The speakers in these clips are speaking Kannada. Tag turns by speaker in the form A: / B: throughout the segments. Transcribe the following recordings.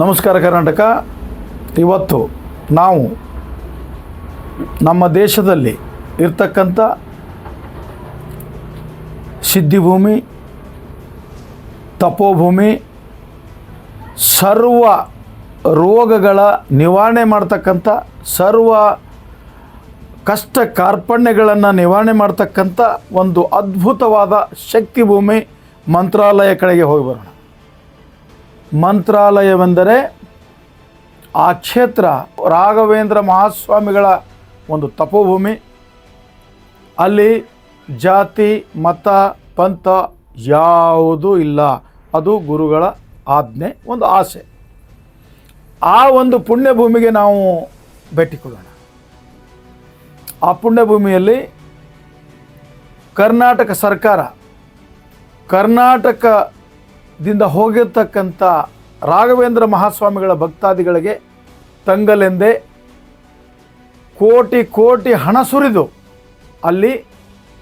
A: ನಮಸ್ಕಾರ ಕರ್ನಾಟಕ. ಇವತ್ತು ನಾವು ನಮ್ಮ ದೇಶದಲ್ಲಿ ಇರ್ತಕ್ಕಂಥ ಸಿದ್ಧಿಭೂಮಿ, ತಪೋಭೂಮಿ, ಸರ್ವ ರೋಗಗಳ ನಿವಾರಣೆ ಮಾಡ್ತಕ್ಕಂಥ, ಸರ್ವ ಕಷ್ಟ ಕಾರ್ಪಣ್ಯಗಳನ್ನು ನಿವಾರಣೆ ಮಾಡ್ತಕ್ಕಂಥ ಒಂದು ಅದ್ಭುತವಾದ ಶಕ್ತಿ ಭೂಮಿ ಮಂತ್ರಾಲಯ ಕಡೆಗೆ ಹೋಗಿ ಬರೋಣ. ಮಂತ್ರಾಲಯವೆಂದರೆ ಆ ಕ್ಷೇತ್ರ ರಾಘವೇಂದ್ರ ಮಹಾಸ್ವಾಮಿಗಳ ಒಂದು ತಪೋಭೂಮಿ. ಅಲ್ಲಿ ಜಾತಿ, ಮತ, ಪಂಥ ಯಾವುದೂ ಇಲ್ಲ. ಅದು ಗುರುಗಳ ಆಜ್ಞೆ, ಒಂದು ಆಸೆ. ಆ ಒಂದು ಪುಣ್ಯಭೂಮಿಗೆ ನಾವು ಭೇಟಿ ಕೊಡೋಣ. ಆ ಪುಣ್ಯಭೂಮಿಯಲ್ಲಿ ಕರ್ನಾಟಕ ಸರ್ಕಾರ ಕರ್ನಾಟಕದಿಂದ ಹೋಗಿರ್ತಕ್ಕಂಥ ರಾಘವೇಂದ್ರ ಮಹಾಸ್ವಾಮಿಗಳ ಭಕ್ತಾದಿಗಳಿಗೆ ತಂಗಲೆಂದೇ ಕೋಟಿ ಕೋಟಿ ಹಣ ಸುರಿದು ಅಲ್ಲಿ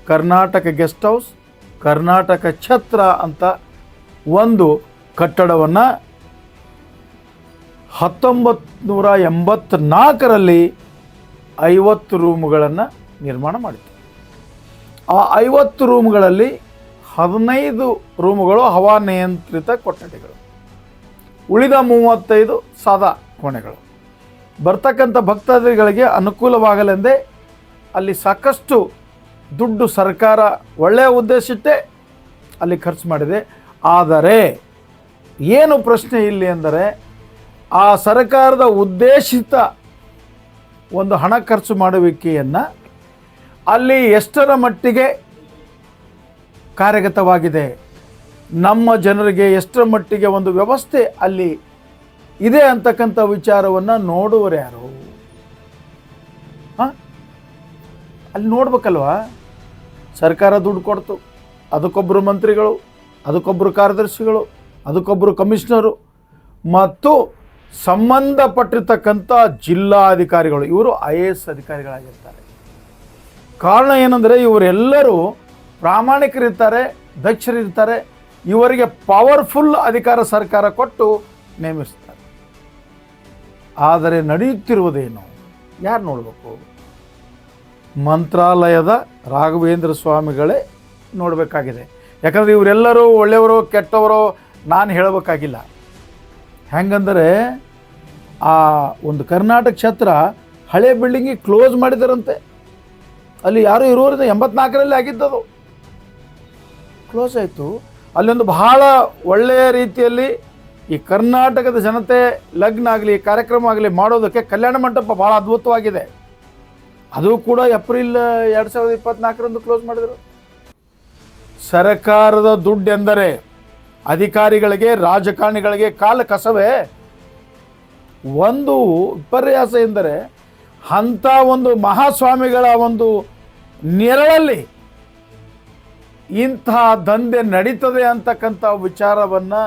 A: ಕರ್ನಾಟಕ ಗೆಸ್ಟ್ ಹೌಸ್, ಕರ್ನಾಟಕ ಛತ್ರ ಅಂತ ಒಂದು ಕಟ್ಟಡವನ್ನು ಹತ್ತೊಂಬತ್ತು ನೂರ ಎಂಬತ್ನಾಲ್ಕರಲ್ಲಿ ಐವತ್ತು ರೂಮ್ಗಳನ್ನು ನಿರ್ಮಾಣ ಮಾಡಿತು ಆ ಐವತ್ತು ರೂಮ್ಗಳಲ್ಲಿ ಹದಿನೈದು ರೂಮುಗಳು ಹವಾನಿಯಂತ್ರಿತ ಕೊಠಡಿಗಳು. ಉಳಿದ ಮೂವತ್ತೈದು ಸಾದಾ ಕೋಣೆಗಳು. ಬರ್ತಕ್ಕಂಥ ಭಕ್ತಾದಿಗಳಿಗೆ ಅನುಕೂಲವಾಗಲೆಂದೇ ಅಲ್ಲಿ ಸಾಕಷ್ಟು ದುಡ್ಡು ಸರ್ಕಾರ ಒಳ್ಳೆಯ ಉದ್ದೇಶಿಟ್ಟೇ ಅಲ್ಲಿ ಖರ್ಚು ಮಾಡಿದೆ. ಆದರೆ ಏನು ಪ್ರಶ್ನೆ ಇಲ್ಲಿ ಅಂದರೆ, ಆ ಸರ್ಕಾರದ ಉದ್ದೇಶಿತ ಒಂದು ಹಣ ಖರ್ಚು ಮಾಡುವಿಕೆಯನ್ನು ಅಲ್ಲಿ ಎಷ್ಟರ ಮಟ್ಟಿಗೆ ಕಾರ್ಯಗತವಾಗಿದೆ. ನಮ್ಮ ಜನರಿಗೆ ಎಷ್ಟರ ಮಟ್ಟಿಗೆ ಒಂದು ವ್ಯವಸ್ಥೆ ಅಲ್ಲಿ ಇದೆ ಅಂತಕ್ಕಂಥ ವಿಚಾರವನ್ನು ನೋಡುವರು ಯಾರು? ಹಾಂ? ಅಲ್ಲಿ ನೋಡ್ಬೇಕಲ್ವಾ? ಸರ್ಕಾರ ದುಡ್ಡು ಕೊಡ್ತು. ಅದಕ್ಕೊಬ್ಬರು ಮಂತ್ರಿಗಳು ಅದಕ್ಕೊಬ್ಬರು ಕಾರ್ಯದರ್ಶಿಗಳು ಅದಕ್ಕೊಬ್ಬರು ಕಮಿಷನರು, ಮತ್ತು ಸಂಬಂಧಪಟ್ಟಿರ್ತಕ್ಕಂಥ ಜಿಲ್ಲಾಧಿಕಾರಿಗಳು. ಇವರು ಐ ಎ ಎಸ್ ಅಧಿಕಾರಿಗಳಾಗಿರ್ತಾರೆ. ಕಾರಣ ಏನಂದರೆ ಇವರೆಲ್ಲರೂ ಪ್ರಾಮಾಣಿಕರಿರ್ತಾರೆ, ದಕ್ಷರಿರ್ತಾರೆ, ಇವರಿಗೆ ಪವರ್ಫುಲ್ ಅಧಿಕಾರ ಸರ್ಕಾರ ಕೊಟ್ಟು ನೇಮಿಸ್ತಾರೆ. ಆದರೆ ನಡೆಯುತ್ತಿರುವುದೇನು? ಯಾರು ನೋಡಬೇಕು? ಮಂತ್ರಾಲಯದ ರಾಘವೇಂದ್ರ ಸ್ವಾಮಿಗಳೇ ನೋಡಬೇಕಾಗಿದೆ. ಯಾಕಂದರೆ ಇವರೆಲ್ಲರೂ ಒಳ್ಳೆಯವರು, ಕೆಟ್ಟವರು, ನಾನು ಹೇಳಬೇಕಾಗಿಲ್ಲ. ಹೆಂಗಂದರೆ, ಆ ಒಂದು ಕರ್ನಾಟಕ ಛತ್ರ ಹಳೆ ಬಿಲ್ಡಿಂಗಿಗೆ ಕ್ಲೋಸ್ ಮಾಡಿದಾರಂತೆ. ಅಲ್ಲಿ ಯಾರೂ ಇರೋರಿಂದ ಎಂಬತ್ನಾಲ್ಕರಲ್ಲಿ ಆಗಿದ್ದದು. ಕ್ಲೋಸ್ ಆಯಿತು. ಅಲ್ಲೊಂದು ಬಹಳ ಒಳ್ಳೆಯ ರೀತಿಯಲ್ಲಿ ಈ ಕರ್ನಾಟಕದ ಜನತೆ ಲಗ್ನ ಆಗಲಿ ಕಾರ್ಯಕ್ರಮ ಆಗಲಿ ಮಾಡೋದಕ್ಕೆ ಕಲ್ಯಾಣ ಮಂಟಪ ಭಾಳ ಅದ್ಭುತವಾಗಿದೆ. ಅದು ಕೂಡ ಏಪ್ರಿಲ್, ಎರಡು ಸಾವಿರದ ಇಪ್ಪತ್ನಾಲ್ಕರಂದು ಕ್ಲೋಸ್ ಮಾಡಿದರು. ಸರ್ಕಾರದ ದುಡ್ಡು ಎಂದರೆ ಅಧಿಕಾರಿಗಳಿಗೆ, ರಾಜಕಾರಣಿಗಳಿಗೆ ಕಾಲ ಕಸವೇ? ಒಂದು ವಿಪರ್ಯಾಸ ಎಂದರೆ ಅಂಥ ಒಂದು ಮಹಾಸ್ವಾಮಿಗಳ ಒಂದು ನೆರಳಲ್ಲಿ ಇಂತಹ ದಂಧೆ ನಡೀತದೆ ಅಂತಕ್ಕಂಥ ವಿಚಾರವನ್ನು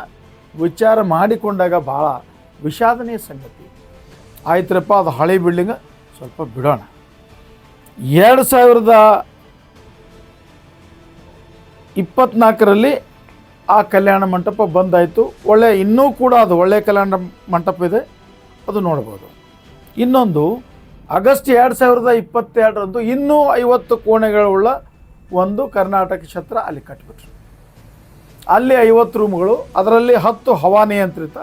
A: ವಿಚಾರ ಮಾಡಿಕೊಂಡಾಗ ಭಾಳ ವಿಷಾದನೀಯ ಸಂಗತಿ. ಆಯ್ತರಪ್ಪ, ಅದು ಹಳೆ ಬಿಲ್ಡಿಂಗ್, ಸ್ವಲ್ಪ ಬಿಡೋಣ. ಎರಡು ಸಾವಿರದ ಇಪ್ಪತ್ನಾಲ್ಕರಲ್ಲಿ ಆ ಕಲ್ಯಾಣ ಮಂಟಪ ಬಂದಾಯಿತು. ಒಳ್ಳೆ, ಇನ್ನೂ ಕೂಡ ಅದು ಒಳ್ಳೆಯ ಕಲ್ಯಾಣ ಮಂಟಪ ಇದೆ. ಅದು ನೋಡ್ಬೋದು. ಇನ್ನೊಂದು, ಆಗಸ್ಟ್ ಎರಡು ಸಾವಿರದ ಇಪ್ಪತ್ತೆರಡರಂದು ಇನ್ನೂ ಐವತ್ತು ಕೋಣೆಗಳುಳ್ಳ ಒಂದು ಕರ್ನಾಟಕ ಛತ್ರ ಅಲ್ಲಿ ಕಟ್ಬಿಟ್ರು. ಅಲ್ಲಿ ಐವತ್ತು ರೂಮ್ಗಳು, ಅದರಲ್ಲಿ ಹತ್ತು ಹವಾನಿಯಂತ್ರಿತ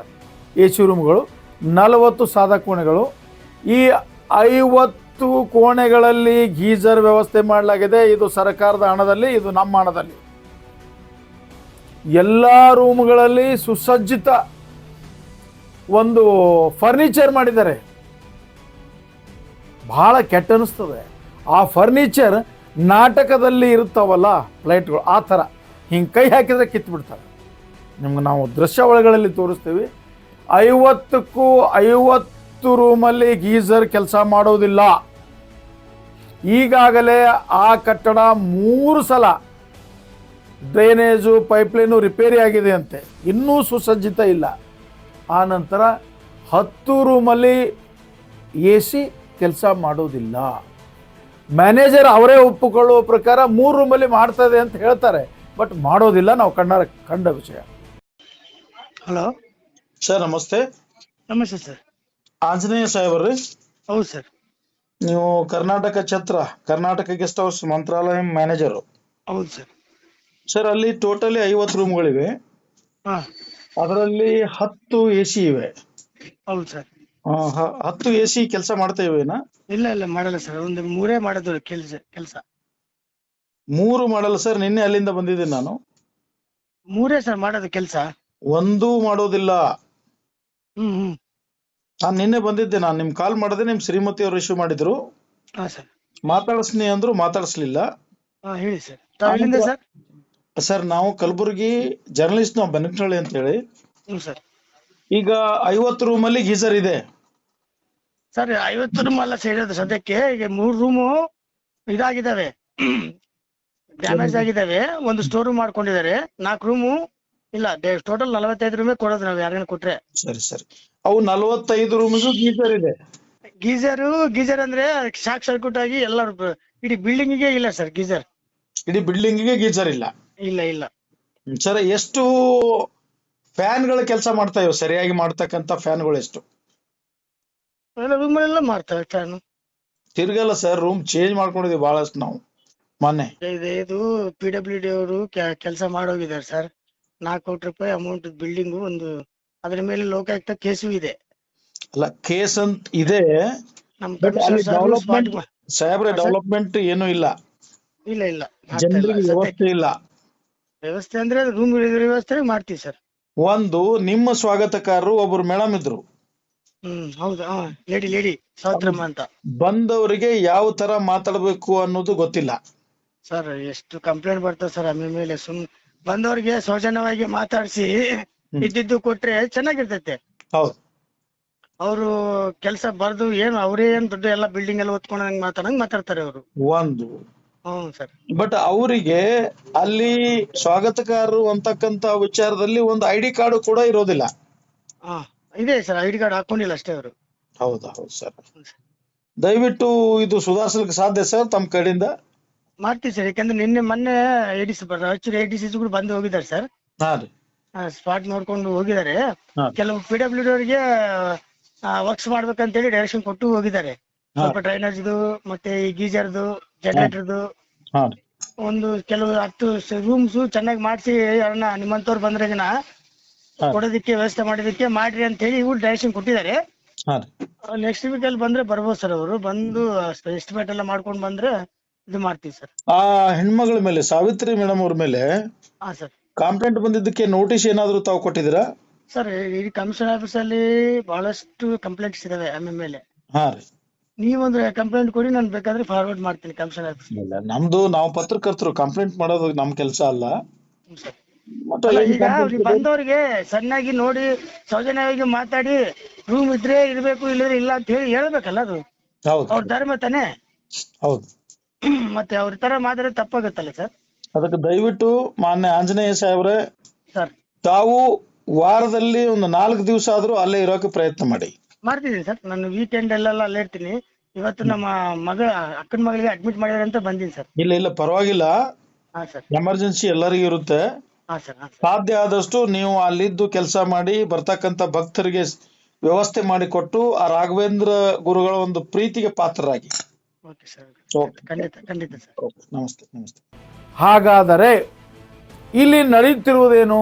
A: ಎ ಸಿ ರೂಮ್ಗಳು, ನಲವತ್ತು ಸಾದಾ ಕೋಣೆಗಳು. ಈ ಐವತ್ತು ಕೋಣೆಗಳಲ್ಲಿ ಗೀಜರ್ ವ್ಯವಸ್ಥೆ ಮಾಡಲಾಗಿದೆ. ಇದು ಸರ್ಕಾರದ ಹಣದಲ್ಲಿ, ಇದು ನಮ್ಮ ಹಣದಲ್ಲಿ. ಎಲ್ಲ ರೂಮ್ಗಳಲ್ಲಿ ಸುಸಜ್ಜಿತ ಒಂದು ಫರ್ನಿಚರ್ ಮಾಡಿದ್ದಾರೆ. ಭಾಳ ಕೆಟ್ಟ ಅನಿಸ್ತದೆ. ಆ ಫರ್ನಿಚರ್ ನಾಟಕದಲ್ಲಿ ಇರ್ತಾವಲ್ಲ ಫ್ಲೈಟ್ಗಳು, ಆ ಥರ. ಹಿಂಗೆ ಕೈ ಹಾಕಿದರೆ ಕಿತ್ಬಿಡ್ತಾರೆ. ನಿಮ್ಗೆ ನಾವು ದೃಶ್ಯಾವಳಿಗಳಲ್ಲಿ ತೋರಿಸ್ತೀವಿ. ಐವತ್ತಕ್ಕೂ ಐವತ್ತು ರೂಮಲ್ಲಿ ಗೀಸರ್ ಕೆಲಸ ಮಾಡೋದಿಲ್ಲ. ಈಗಾಗಲೇ ಆ ಕಟ್ಟಡ ಮೂರು ಸಲ ಡ್ರೈನೇಜು, ಪೈಪ್ಲೈನು ರಿಪೇರಿ ಆಗಿದೆ ಅಂತೆ. ಇನ್ನೂ ಸುಸಜ್ಜಿತ ಇಲ್ಲ. ಆ ನಂತರ ಹತ್ತು ರೂಮಲ್ಲಿ ಎ ಸಿ ಕೆಲಸ ಮಾಡೋದಿಲ್ಲ. ಮ್ಯಾನೇಜರ್ ಅವರೇ ಒಪ್ಪಿಕೊಳ್ಳುವ ಪ್ರಕಾರ ಮೂರು ರೂಮಲ್ಲಿ ಮಾಡ್ತದೆ ಅಂತ ಹೇಳ್ತಾರೆ. ಬಟ್ ಮಾಡೋದಿಲ್ಲ ನಾವು ಕನ್ನಡ ಕಂಡ ವಿಷಯ.
B: ಹಲೋ?
A: ಸರ್ ನಮಸ್ತೆ.
B: ನಮಸ್ತೆ ಸರ್.
A: ಆಂಜನೇಯ ಸಾಹೇಬ್ರಿ?
B: ಹೌದು ಸರ್.
A: ನೀವು ಕರ್ನಾಟಕ ಛತ್ರ Karnataka guest house Mantralaya manager.
B: ಹೌದು ಸರ್.
A: ಸರ್ ಅಲ್ಲಿ ಟೋಟಲಿ ಐವತ್ತು ರೂಮ್ಗಳಿವೆ
B: ಹಾ.
A: ಅದರಲ್ಲಿ ಹತ್ತು ಎ ಸಿ ಇವೆ.
B: ಹೌದು ಸರ್.
A: ಹತ್ತು ಎ ಸಿ ಕೆಲಸ ಮಾಡ್ತಾ ನಾ
B: ಇಲ್ಲ ಇಲ್ಲ ಮಾಡಲ್ಲ ಸರ್. ಒಂದು ಮೂರೇ ಮಾಡೋದು ಕೆಲಸ ಕೆಲಸ.
A: ಮೂರು ಮಾಡಲ್ಲ ಸರ್ ನಿನ್ನೆ ಅಲ್ಲಿಂದ ಬಂದಿದ್ದೀನಿ ನಾನು.
B: ಮೂರೇ ಸರ್ ಮಾಡೋದು ಕೆಲಸ.
A: ಒಂದೂ ಮಾಡೋದಿಲ್ಲ.
B: ಹ್ಮ್ ಹ್ಮ್.
A: ನಾನು ನಿನ್ನೆ ಬಂದಿದ್ದೆ ನಾನು ನಿಮ್ ಕಾಲ್ ಮಾಡಿದೆ ನಿಮ್ ಶ್ರೀಮತಿ ಅವರು ಇಶ್ಯೂ ಮಾಡಿದ್ರು.
B: ಹಾ ಸರ್.
A: ಮಾತಾಡಿಸ್ನಿ ಅಂದ್ರು ಮಾತಾಡಿಸ್ಲಿಲ್ಲ.
B: ಹಾ ಹೇಳಿ ಸರ್. ತಾವ್ ಎಲ್ಲಿಂದ ಸರ್?
A: ಸರ್ ನಾವು ಕಲಬುರಗಿ ಜರ್ನಲಿಸ್ಟ್ ನಾವು ಬನಕನಹಳ್ಳಿ ಅಂತ ಹೇಳಿ
B: ಹ್ಞೂ ಸರ್.
A: ಈಗ ಐವತ್ತು ರೂಮಲ್ಲಿ ಗೀಸರ್ ಇದೆ.
B: ಸರ್ ಐವತ್ತು ರೂಮ್ ಅಲ್ಲ ಸರ್ ಇರೋದು ಸದ್ಯಕ್ಕೆ. ಈಗ ಮೂರು ರೂಮು ಇದಾಗಿದ್ದಾವೆ. ಡ್ಯಾಮೇಜ್ ಆಗಿದ್ದಾವೆ. ಒಂದು ಸ್ಟೋರ್ ರೂಮ್ ಮಾಡ್ಕೊಂಡಿದ್ದಾರೆ. ನಾಲ್ಕು ರೂಮು ಇಲ್ಲ ಟೋಟಲ್ ನಲವತ್ತೈದು ರೂಮೇ ಕೊಡೋದು ನಾವು ಯಾರಿಗಾನ ಕೊಟ್ರೆ.
A: ಸರಿ ಸರಿ. ಅವು ನಲವತ್ತೈದು ರೂಮ್ ಗೀಸರ್ ಇದೆ.
B: ಗೀಸರು ಗೀಸರ್ ಅಂದ್ರೆ ಶಾಕ್ ಸರ್ಕ್ಯೂಟ್ ಆಗಿ ಎಲ್ಲ ಇಡೀ ಬಿಲ್ಡಿಂಗಿಗೆ ಇಲ್ಲ ಸರ್ ಗೀಸರ್
A: ಇಡೀ ಬಿಲ್ಡಿಂಗಿಗೆ ಗೀಸರ್ ಇಲ್ಲ.
B: ಇಲ್ಲ ಇಲ್ಲ.
A: ಸರ್ ಎಷ್ಟು ಫ್ಯಾನ್ಗಳು ಕೆಲಸ ಮಾಡ್ತಾ ಇವೆ? ಸರಿಯಾಗಿ ಮಾಡ್ತಕ್ಕಂತ ಫ್ಯಾನ್ಗಳು ಎಷ್ಟು?
B: ಎಲ್ಲ ರೂಮಲ್ಲೆಲ್ಲ ಮಾಡ್ತಾರೆ ಸರ್
A: ತಿರ್ಗಲ್ಲ ಸರ್ ರೂಮ್ ಚೇಂಜ್ ಮಾಡ್ಕೊಂಡಿದೀವಿ ಬಹಳಷ್ಟು ನಾವು. ಮೊನ್ನೆ.
B: ಇದು ಇದು ಪಿ ಡಬ್ಲ್ಯೂ ಡಿ ಅವರು ಕೆಲಸ ಮಾಡೋಗಿದ್ದಾರೆ ಸರ್ ನಾಲ್ಕು ಕೋಟಿ ರೂಪಾಯಿ ಅಮೌಂಟ್ ಬಿಲ್ಡಿಂಗ್ ಒಂದು ಅದ್ರ ಮೇಲೆ ಲೋಕಾಯುಕ್ತ ಕೇಸು ಇದೆ.
A: ಅಲ್ಲ ಕೇಸ್ ಅಂತ ಇದೆ. ನಮ್ಮ ಅಲ್ಲಿ
B: ಕಮಿಷನರ್ ಸಾಹೇಬ್ರು
A: ಡೆವಲಪ್ಮೆಂಟ್ ಸಾಹೇಬ್ರೆ
B: ಹಾ, ಸರ್.
A: ಡೆವಲಪ್ಮೆಂಟ್ ಏನು ಇಲ್ಲ.
B: ಇಲ್ಲ ಇಲ್ಲ. ಮಾಡ್ತಾ ಇಲ್ಲ.
A: ಜನರಿಗೆ
B: ಸದ್ಯಕ್ಕೆ
A: ವ್ಯವಸ್ಥೆ ಇಲ್ಲ.
B: ವ್ಯವಸ್ಥೆ ಅಂದ್ರೆ ರೂಮ್ ವ್ಯವಸ್ಥೆ ಮಾಡ್ತೀವಿ ಸರ್
A: ಒಂದು ನಿಮ್ಮ ಸ್ವಾಗತಕಾರರು ಒಬ್ರು ಮೇಡಮ್ ಇದ್ರು.
B: ಹ್ಮ್ ಹೌದು ಹಾ ಲೇಡಿ ಲೇಡಿ ಸಾವಿತ್ರಮ್ಮ ಅಂತ.
A: ಬಂದವರಿಗೆ ಯಾವ ತರ ಮಾತಾಡಬೇಕು ಅನ್ನೋದು ಗೊತ್ತಿಲ್ಲ.
B: ಸರ್ ಎಷ್ಟು ಕಂಪ್ಲೇಂಟ್ ಬರ್ತದೆ ಸರ್ ಆಮೇಲೆ ಮೇಲೆ ಸುಮ್ ಬಂದವರಿಗೆ ಸೌಜನ್ಯವಾಗಿ ಮಾತಾಡಿಸಿ ಇದ್ದಿದ್ದು ಕೊಟ್ರೆ ಚೆನ್ನಾಗಿರ್ತೈತೆ.
A: ಹೌದು.
B: ಅವರು ಕೆಲಸ ಬರ್ದು ಏನು ಅವರೇ ಏನ್ ದೊಡ್ಡ ಎಲ್ಲ ಬಿಲ್ಡಿಂಗ್ ಎಲ್ಲ ಹೊತ್ಕೊಂಡಂಗ್ ಮಾತಾಡಂಗ್ ಮಾತಾಡ್ತಾರೆ ಅವರು.
A: ಒಂದು.
B: ಹ್ಮ್ ಸರ್.
A: ಬಟ್ ಅವರಿಗೆ ಅಲ್ಲಿ ಸ್ವಾಗತಕಾರರು ಅಂತಕ್ಕಂತ ವಿಚಾರದಲ್ಲಿ ಒಂದು ಐಡಿ ಕಾರ್ಡ್ ಕಾರ್ಡು ಕೂಡ ಇರೋದಿಲ್ಲ.
B: ಹಾ. ಇದೆ ಸರ್ ಐ ಡಿ ಕಾರ್ಡ್ ಹಾಕೊಂಡಿಲ್ಲ ಅಷ್ಟೇ ಅವರು.
A: ಹೌದಾ ಹೌದು ಸರ್. ದಯವಿಟ್ಟು ಇದು ಸುಧಾರಿಸಲಿಕ್ಕೆ ಸಾಧ್ಯ ಸರ್ ತಮ್ಮ ಕಡೆಯಿಂದ?
B: ಮಾಡ್ತೀವಿ ಸರ್ ಯಾಕಂದ್ರೆ ನಿನ್ನೆ ಮೊನ್ನೆ A D C Raichur A D C ಕೂಡ ಬಂದು ಹೋಗಿದ್ದಾರೆ ಸರ್.
A: ಹಾ ರೀ.
B: ಸ್ಪಾಟ್ ನೋಡ್ಕೊಂಡು ಹೋಗಿದ್ದಾರೆ.
A: ಹಾ.
B: ಕೆಲವು ಪಿ ಡಬ್ಲ್ಯೂ ಡಿ ಅವರಿಗೆ ವರ್ಕ್ಸ್ ಮಾಡ್ಬೇಕಂತೇಳಿ ಡೈರೆಕ್ಷನ್ ಕೊಟ್ಟು ಹೋಗಿದ್ದಾರೆ.
A: ಹಾ.
B: ಸ್ವಲ್ಪ ಡ್ರೈನೇಜ್ದು ಮತ್ತೆ ಈ ಗೀಜರ್ದು ಜನರೇಟರ್ದು
A: ಹಾ ರೀ.
B: ಒಂದು ಕೆಲವು ಹತ್ತು ರೂಮ್ಸ್ ಚೆನ್ನಾಗಿ ಮಾಡಿಸಿ ಯಾರನ್ನ ನಿಮ್ಮಂತವ್ರು ಬಂದ್ರೆಗಿನ
A: ಹಾ.
B: ಕೊಡೋದಕ್ಕೆ ವ್ಯವಸ್ಥೆ ಮಾಡೋದಕ್ಕೆ ಮಾಡ್ರಿ ಅಂತ ಹೇಳಿ ಇವ್ರು ಡೈರೆಕ್ಷನ್ ಕೊಟ್ಟಿದ್ದಾರೆ.
A: ಹಾ ರೀ.
B: ನೆಕ್ಸ್ಟ್ ವೀಕ್ ಅಲ್ಲಿ ಬಂದ್ರೆ ಬರ್ಬೋದು ಸರ್ ಅವರು. ಬಂದು ಎಸ್ಟಿಮೇಟ್ ಎಲ್ಲ ಮಾಡ್ಕೊಂಡು ಬಂದ್ರೆ ಇದು ಮಾಡ್ತೀವಿ ಸರ್
A: ಆ ಹೆಣ್ಮಗಳ ಮೇಲೆ ಸಾವಿತ್ರಿ ಮೇಡಮ್ ಅವ್ರ ಮೇಲೆ
B: ಹಾ ಸರ್
A: ಕಂಪ್ಲೇಂಟ್ ಬಂದಿದ್ದಕ್ಕೆ ನೋಟಿಸ್ ಏನಾದ್ರು ತಾವು ಕೊಟ್ಟಿದ್ದೀರಾ?
B: ಸರ್ ಈ ಕಮಿಷನ್ ಆಫೀಸ್ ಅಲ್ಲಿ ಬಹಳಷ್ಟು ಕಂಪ್ಲೇಂಟ್ಸ್ ಇದಾವೆ ಎಂ ಎಂ ಮೇಲೆ.
A: ಹಾ ರೀ.
B: ನೀವೊಂದು ಕಂಪ್ಲೇಂಟ್ ಕೊಡಿ ನಾನು ಬೇಕಾದ್ರೆ ಫಾರ್ವರ್ಡ್ ಮಾಡ್ತೀನಿ ಕಮಿಷನ್ ಆಫೀಸ್
A: ಇಲ್ಲ ನಮ್ದು ನಾವು ಪತ್ರಕರ್ತರು ಕಂಪ್ಲೇಂಟ್ ಮಾಡೋದು ನಮ್ ಕೆಲಸ ಅಲ್ಲ.
B: ಸರ್ ಅಲ್ಲ, ಈಗ ಅವ್ರಿಗೆ ಬಂದವ್ರಿಗೆ ಸಣ್ಣಾಗಿ ನೋಡಿ ಸೌಜನ್ಯವಾಗಿ ಮಾತಾಡಿ ರೂಮ್ ಇದ್ರೆ ಇರ್ಬೇಕು ಇಲ್ಲದ್ರೆ ಇಲ್ಲ ಅಂತ ಹೇಳಿ ಹೇಳ್ಬೇಕಲ್ಲ ಅದು?
A: ಹೌದು.
B: ಅವ್ರ ಧರ್ಮ ತಾನೇ?
A: ಹೌದು.
B: ಮತ್ತೆ ಅವ್ರ ತರ ಮಾತಾಡಿದ್ರೆ ತಪ್ಪಾಗುತ್ತಲ್ಲ ಸರ್?
A: ಅದಕ್ಕೆ ದಯವಿಟ್ಟು ಮಾನ್ಯ ಆಂಜನೇಯ ಸಾಹೇಬ್ರೆ
B: ಸರ್.
A: ತಾವು ವಾರದಲ್ಲಿ ಒಂದು ನಾಲ್ಕು ದಿವಸ ಆದ್ರೂ ಅಲ್ಲೇ ಇರೋಕೆ ಪ್ರಯತ್ನ ಮಾಡಿ.
B: ಮಾಡ್ತಿದ್ದೀನಿ ಸರ್. ನಾನು ವೀಕೆಂಡ್ ಅಲ್ಲೆಲ್ಲ ಅಲ್ಲೇ ಇರ್ತೀನಿ. ಇವತ್ತು ನಮ್ಮ ಮಗ ಅಕ್ಕನ ಮಗಳಿಗೆ ಅಡ್ಮಿಟ್ ಮಾಡಿದಾರೆ ಅಂತ ಬಂದೀನಿ ಸರ್.
A: ಇಲ್ಲ ಇಲ್ಲ ಪರವಾಗಿಲ್ಲ.
B: ಹಾ ಸರ್.
A: ಎಮರ್ಜೆನ್ಸಿ ಎಲ್ಲರಿಗೂ ಇರುತ್ತೆ. ಸಾಧ್ಯ ಆದಷ್ಟು ನೀವು ಅಲ್ಲಿದ್ದು ಕೆಲಸ ಮಾಡಿ ಬರ್ತಕ್ಕಂತ ಭಕ್ತರಿಗೆ ವ್ಯವಸ್ಥೆ ಮಾಡಿಕೊಟ್ಟು ಆ ರಾಘವೇಂದ್ರ ಗುರುಗಳ ಒಂದು ಪ್ರೀತಿಗೆ ಪಾತ್ರರಾಗಿ.
B: ಓಕೆ ಸರ್ ಖಂಡಿತ ಖಂಡಿತ ಸರ್.
A: ನಮಸ್ತೆ ನಮಸ್ತೆ.
C: ಹಾಗಾದರೆ ಇಲ್ಲಿ ನಡೆಯುತ್ತಿರುವುದೇನು?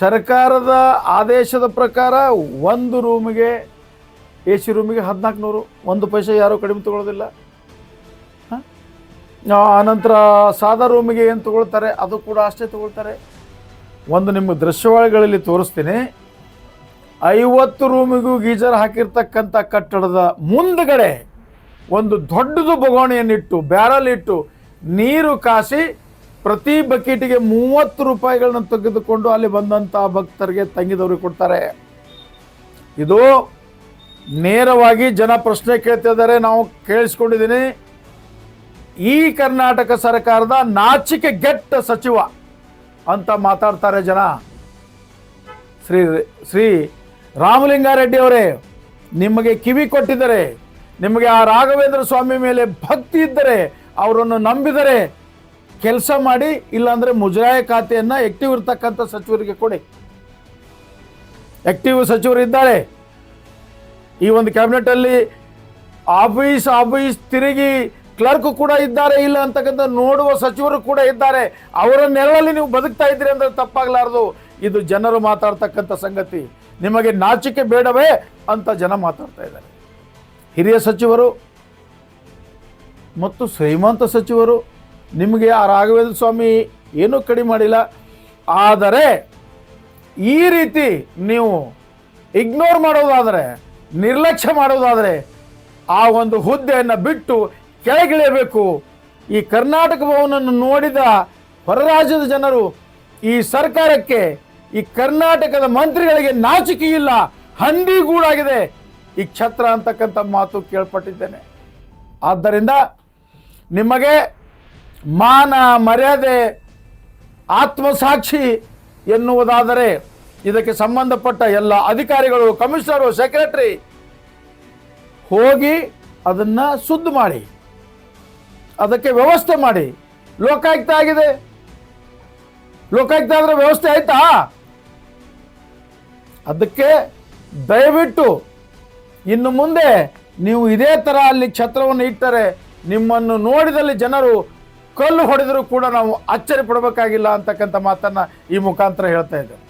C: ಸರ್ಕಾರದ ಆದೇಶದ ಪ್ರಕಾರ ಒಂದು ರೂಮಿಗೆ ಎ ಸಿ ರೂಮಿಗೆ ಹದಿನಾಲ್ಕು ನೂರು ಒಂದು ಪೈಸೆ ಯಾರೂ ಕಡಿಮೆ ತಗೊಳ್ಳೋದಿಲ್ಲ. ಆನಂತರ ಸಾದಾ ರೂಮಿಗೆ ಏನು ತೊಗೊಳ್ತಾರೆ? ಅದು ಕೂಡ ಅಷ್ಟೇ ತೊಗೊಳ್ತಾರೆ. ಒಂದು ನಿಮ್ಮ ದೃಶ್ಯವಾಳಿಗಳಲ್ಲಿ ತೋರಿಸ್ತೀನಿ. ಐವತ್ತು ರೂಮಿಗೂ ಗೀಜರ್ ಹಾಕಿರ್ತಕ್ಕಂಥ ಕಟ್ಟಡದ ಮುಂದ್ಗಡೆ ಒಂದು ದೊಡ್ಡದು ಬೊಗೋಣಿಯನ್ನಿಟ್ಟು ಬ್ಯಾರಲ್ ಇಟ್ಟು ನೀರು ಕಾಸಿ ಪ್ರತಿ ಬಕೆಟಿಗೆ ಮೂವತ್ತು ರೂಪಾಯಿಗಳನ್ನ ತೆಗೆದುಕೊಂಡು ಅಲ್ಲಿ ಬಂದಂಥ ಭಕ್ತರಿಗೆ ತಂಗಿದವ್ರಿಗೆ ಕೊಡ್ತಾರೆ. ಇದು ನೇರವಾಗಿ ಜನ ಪ್ರಶ್ನೆ ಕೇಳ್ತಿದ್ದಾರೆ ನಾವು ಕೇಳಿಸ್ಕೊಂಡಿದ್ದೀನಿ. ಈ ಕರ್ನಾಟಕ ಸರ್ಕಾರದ ನಾಚಿಕೆ ಗೆಟ್ಟ ಸಚಿವ ಅಂತ ಮಾತಾಡ್ತಾರೆ ಜನ. ಶ್ರೀ ಶ್ರೀ ರಾಮಲಿಂಗಾರೆಡ್ಡಿ ಅವರೇ, ನಿಮಗೆ ಕಿವಿ ಕೊಟ್ಟಿದ್ದರೆ, ನಿಮಗೆ ಆ ರಾಘವೇಂದ್ರ ಸ್ವಾಮಿ ಮೇಲೆ ಭಕ್ತಿ ಇದ್ದರೆ, ಅವರನ್ನು ನಂಬಿದರೆ ಕೆಲಸ ಮಾಡಿ, ಇಲ್ಲಾಂದರೆ ಮುಜರಾಯ ಖಾತೆಯನ್ನು ಆಕ್ಟಿವ್ ಇರ್ತಕ್ಕಂಥ ಸಚಿವರಿಗೆ ಕೊಡಿ.
A: ಆಕ್ಟಿವ್ ಸಚಿವರು ಇದ್ದಾರೆ. ಈ ಒಂದು ಕ್ಯಾಬಿನೆಟಲ್ಲಿ ಆಫೀಸ್ ಆಫೀಸ್ ತಿರುಗಿ ಕ್ಲರ್ಕ್ ಕೂಡ ಇದ್ದಾರೆ, ಇಲ್ಲ ಅಂತಕ್ಕಂಥ ನೋಡುವ ಸಚಿವರು ಕೂಡ ಇದ್ದಾರೆ. ಅವರ ನೆರಳಲ್ಲಿ ನೀವು ಬದುಕ್ತಾ ಇದ್ದೀರಿ ಅಂದ್ರೆ ತಪ್ಪಾಗಲಾರದು. ಇದು ಜನರು ಮಾತಾಡ್ತಕ್ಕಂಥ ಸಂಗತಿ. ನಿಮಗೆ ನಾಚಿಕೆ ಬೇಡವೇ ಅಂತ ಜನ ಮಾತಾಡ್ತಾ ಇದ್ದಾರೆ. ಹಿರಿಯ ಸಚಿವರು ಮತ್ತು ಶ್ರೀಮಂತ ಸಚಿವರು, ನಿಮಗೆ ಆ ರಾಘವೇಂದ್ರ ಸ್ವಾಮಿ ಏನೂ ಕಡಿಮೆ ಮಾಡಿಲ್ಲ. ಆದರೆ ಈ ರೀತಿ ನೀವು ಇಗ್ನೋರ್ ಮಾಡೋದಾದರೆ, ನಿರ್ಲಕ್ಷ್ಯ ಮಾಡೋದಾದರೆ, ಆ ಒಂದು ಹುದ್ದೆಯನ್ನು ಬಿಟ್ಟು ಕೆಳಗಿಳಿಯಬೇಕು. ಈ ಕರ್ನಾಟಕ ಭವನನ್ನು ನೋಡಿದ ಹೊರರಾಜ್ಯದ ಜನರು, ಈ ಸರ್ಕಾರಕ್ಕೆ, ಈ ಕರ್ನಾಟಕದ ಮಂತ್ರಿಗಳಿಗೆ ನಾಚಿಕೆ ಇಲ್ಲ ಹಂಡಿಗೂಡಾಗಿದೆ. ಈ ಛತ್ರ ಅಂತಕ್ಕಂಥ ಮಾತು ಕೇಳ್ಪಟ್ಟಿದ್ದೇನೆ. ಆದ್ದರಿಂದ ನಿಮಗೆ ಮಾನ, ಮರ್ಯಾದೆ, ಆತ್ಮಸಾಕ್ಷಿ ಎನ್ನುವುದಾದರೆ ಇದಕ್ಕೆ ಸಂಬಂಧಪಟ್ಟ ಎಲ್ಲ ಅಧಿಕಾರಿಗಳು, ಕಮಿಷನರು, ಸೆಕ್ರೆಟರಿ, ಹೋಗಿ ಅದನ್ನು ಸುದ್ದು ಮಾಡಿ. ಅದಕ್ಕೆ ವ್ಯವಸ್ಥೆ ಮಾಡಿ. ಲೋಕಾಯುಕ್ತ ಆಗಿದೆ. ಲೋಕಾಯುಕ್ತ ಆದರೆ ವ್ಯವಸ್ಥೆ ಆಯ್ತಾ? ಅದಕ್ಕೆ ದಯವಿಟ್ಟು ಇನ್ನು ಮುಂದೆ ನೀವು ಇದೇ ಥರ ಅಲ್ಲಿ ಛತ್ರವನ್ನು ಇಟ್ಟರೆ ನಿಮ್ಮನ್ನು ನೋಡಿದಲ್ಲಿ ಜನರು ಕಲ್ಲು ಹೊಡೆದರೂ ಕೂಡ ನಾವು ಅಚ್ಚರಿ ಪಡಬೇಕಾಗಿಲ್ಲ ಅಂತಕ್ಕಂಥ ಮಾತನ್ನು ಈ ಮುಖಾಂತರ ಹೇಳ್ತಾ ಇದ್ದೇನೆ.